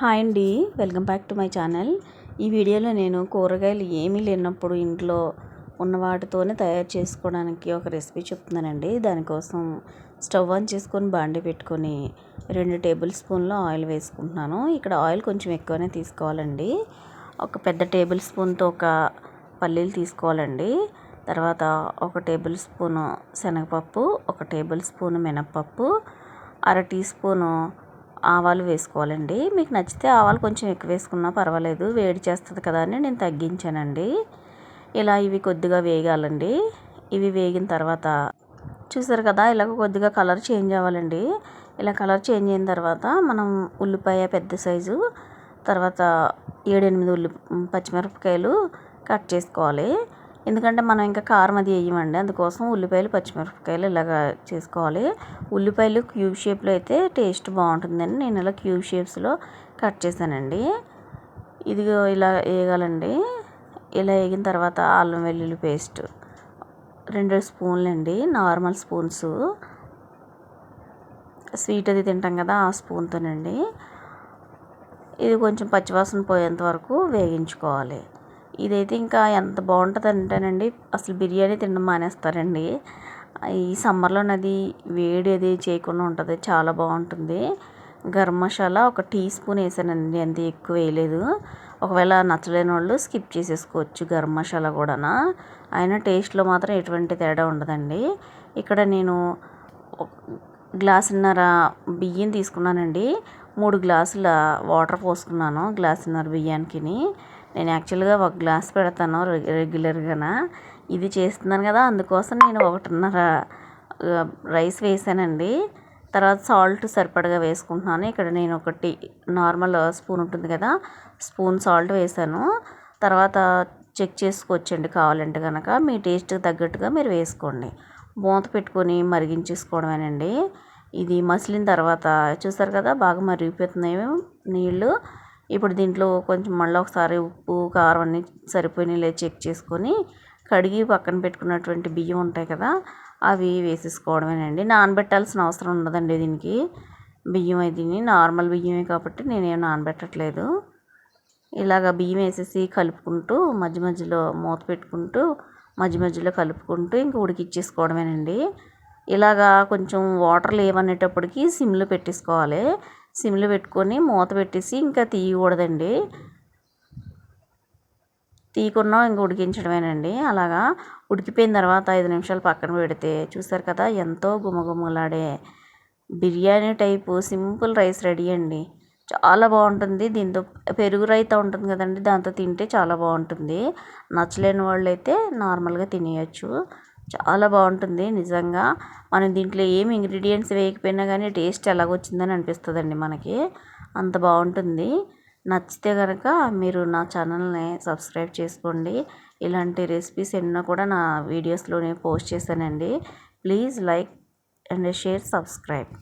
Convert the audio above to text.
Hi అండి. Welcome back to my channel. ఈ వీడియోలో నేను కూరగాయలు ఏమీ లేనప్పుడు ఇంట్లో ఉన్న వాటితోనే తయారు చేసుకోవడానికి ఒక రెసిపీ చెప్తున్నానండి. దానికోసం స్టవ్ ఆన్ చేసుకొని బాండి పెట్టుకొని రెండు టేబుల్ స్పూన్లు ఆయిల్ వేసుకుంటున్నాను. ఇక్కడ ఆయిల్ కొంచెం ఎక్కువనే తీసుకోవాలండి. ఒక పెద్ద టేబుల్ స్పూన్తో ఒక పల్లీలు తీసుకోవాలండి. తర్వాత ఒక టేబుల్ స్పూను శనగపప్పు ఒక టేబుల్ స్పూను మినప్పప్పు అర టీ స్పూను ఆవాలు వేసుకోవాలండి. మీకు నచ్చితే ఆవాలు కొంచెం ఎక్కువ వేసుకున్నా పర్వాలేదు. వేడి చేస్తుంది కదా అని నేను తగ్గించానండి. ఇలా ఇవి కొద్దిగా వేగాలండి. ఇవి వేగిన తర్వాత చూసారు కదా ఇలాగ కొద్దిగా కలర్ చేంజ్ అవ్వాలండి. ఇలా కలర్ చేంజ్ అయిన తర్వాత మనం ఉల్లిపాయ పెద్ద సైజు తర్వాత ఏడెనిమిది ఉల్లి పచ్చిమిరపకాయలు కట్ చేసుకోవాలి. ఎందుకంటే మనం ఇంకా కారం అది వేయమండి. అందుకోసం ఉల్లిపాయలు పచ్చిమిరపకాయలు ఇలాగా చేసుకోవాలి. ఉల్లిపాయలు క్యూబ్ షేప్లో అయితే టేస్ట్ బాగుంటుందని నేను ఇలా క్యూబ్ షేప్స్లో కట్ చేశానండి. ఇదిగో ఇలా వేయగలండి ఇలా వేగిన తర్వాత అల్లం వెల్లుల్లి పేస్ట్ రెండు స్పూన్లు అండి నార్మల్ స్పూన్స్. స్వీట్ అది తింటాం కదా ఆ స్పూన్తోనండి. ఇది కొంచెం పచ్చివాసన పోయేంత వరకు వేగించుకోవాలి. ఇదైతే ఇంకా ఎంత బాగుంటుంది అంటేనండి అసలు బిర్యానీ తినడం మానేస్తారండి. ఈ సమ్మర్లో అది వేడి అది చేయకుండా ఉంటుంది చాలా బాగుంటుంది. గరం మసాలా ఒక టీ స్పూన్ వేసానండి అంత ఎక్కువ వేయలేదు. ఒకవేళ నచ్చలేని వాళ్ళు స్కిప్ చేసేసుకోవచ్చు గరం మసాలా కూడా అయినా టేస్ట్లో మాత్రం ఎటువంటి తేడా ఉండదండి. ఇక్కడ నేను గ్లాసున్నర బియ్యం తీసుకున్నానండి. మూడు గ్లాసుల వాటర్ పోసుకున్నాను గ్లాసున్నర బియ్యానికి నేను యాక్చువల్గా ఒక గ్లాస్ పెడతాను రెగ్యులర్గా ఇది చేస్తున్నాను కదా అందుకోసం నేను ఒకటిన్నర రైస్ వేసానండి. తర్వాత సాల్ట్ సరిపడగా వేసుకుంటున్నాను. ఇక్కడ నేను ఒకటి నార్మల్ స్పూన్ ఉంటుంది కదా స్పూన్ సాల్ట్ వేసాను. తర్వాత చెక్ చేసుకోవచ్చండి కావాలంటే కనుక మీ టేస్ట్కి తగ్గట్టుగా మీరు వేసుకోండి. మూత పెట్టుకొని మరిగించేసుకోవడమేనండి. ఇది మసిలిన తర్వాత చూసారు కదా బాగా మరిగిపోతున్నాయి నీళ్ళు. ఇప్పుడు దీంట్లో కొంచెం మళ్ళీ ఒకసారి ఉప్పు కారం అన్నీ సరిపోయినాయి లేదా చెక్ చేసుకొని కడిగి పక్కన పెట్టుకున్నటువంటి బియ్యం ఉంటాయి కదా అవి వేసేసుకోవడమేనండి. నానబెట్టాల్సిన అవసరం ఉండదండి దీనికి. బియ్యం అది నార్మల్ బియ్యమే కాబట్టి నేనేం నానబెట్టట్లేదు. ఇలాగ బియ్యం వేసేసి కలుపుకుంటూ మధ్య మధ్యలో మూత పెట్టుకుంటూ మధ్య మధ్యలో కలుపుకుంటూ ఇంక ఉడికిచ్చేసుకోవడమేనండి. ఇలాగా కొంచెం వాటర్ లేవనేటప్పటికి సిమ్లో పెట్టేసుకోవాలి. సిమ్లో పెట్టుకొని మూత పెట్టేసి ఇంకా తీయకూడదండి. తీయకుండా ఇంక ఉడికించడమేనండి. అలాగా ఉడికిపోయిన తర్వాత ఐదు నిమిషాలు పక్కన పెడితే చూసారు కదా ఎంతో గుమగుమలాడే biryani type simple rice ready అండి. చాలా బాగుంటుంది. దీంతో పెరుగు రైతా ఉంటుంది కదండి దాంతో తింటే చాలా బాగుంటుంది. నచ్చలేని వాళ్ళు అయితే నార్మల్గా తినేయచ్చు. చాలా బాగుంటుంది నిజంగా. మనం దీంట్లో ఏమి ఇంగ్రీడియంట్స్ వేయకపోయినా కానీ టేస్ట్ ఎలాగొచ్చిందని అనిపిస్తుందండి మనకి. అంత బాగుంటుంది. నచ్చితే కనుక మీరు నా ఛానల్ని సబ్స్క్రైబ్ చేసుకోండి. ఇలాంటి రెసిపీస్ ఎన్నో కూడా నా వీడియోస్లోనే పోస్ట్ చేశానండి. Please like and share subscribe